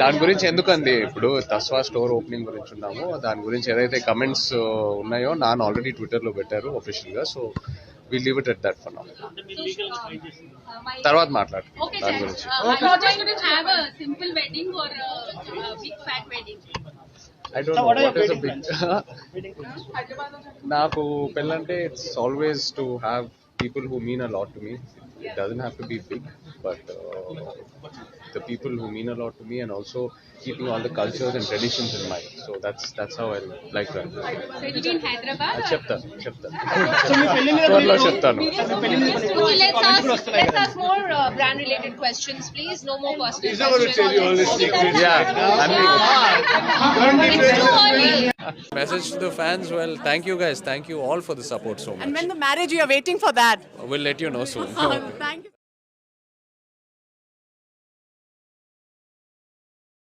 దాని గురించి ఎందుకండి ఇప్పుడు తస్వా స్టోర్ ఓపెనింగ్ గురించి ఉన్నామో. దాని గురించి ఏదైతే కమెంట్స్ ఉన్నాయో నాన్న ఆల్రెడీ ట్విట్టర్లో పెట్టారు గా so we leave it at that for now తర్వాత మాట్లాడుతుంది దాని గురించి. నాకు పెళ్ళంటే it's always to have people who mean a lot to me. It doesn't have to be big, but uh, the people who mean a lot to me, and also keeping all the cultures and traditions in mind. So that's that's how I like that. So it'll be in Hyderabad. Uh, Chepta, Chepta. Chepta. No. Okay, let's ask, let's ask more uh, brand related questions, please. No more personal. He's not going to tell you all the secrets. Yeah, I'm yeah. yeah. yeah. Message to the fans, well, thank you guys. Thank you all for the support so much. And when the marriage, you are waiting for that. We'll let you know soon. thank you.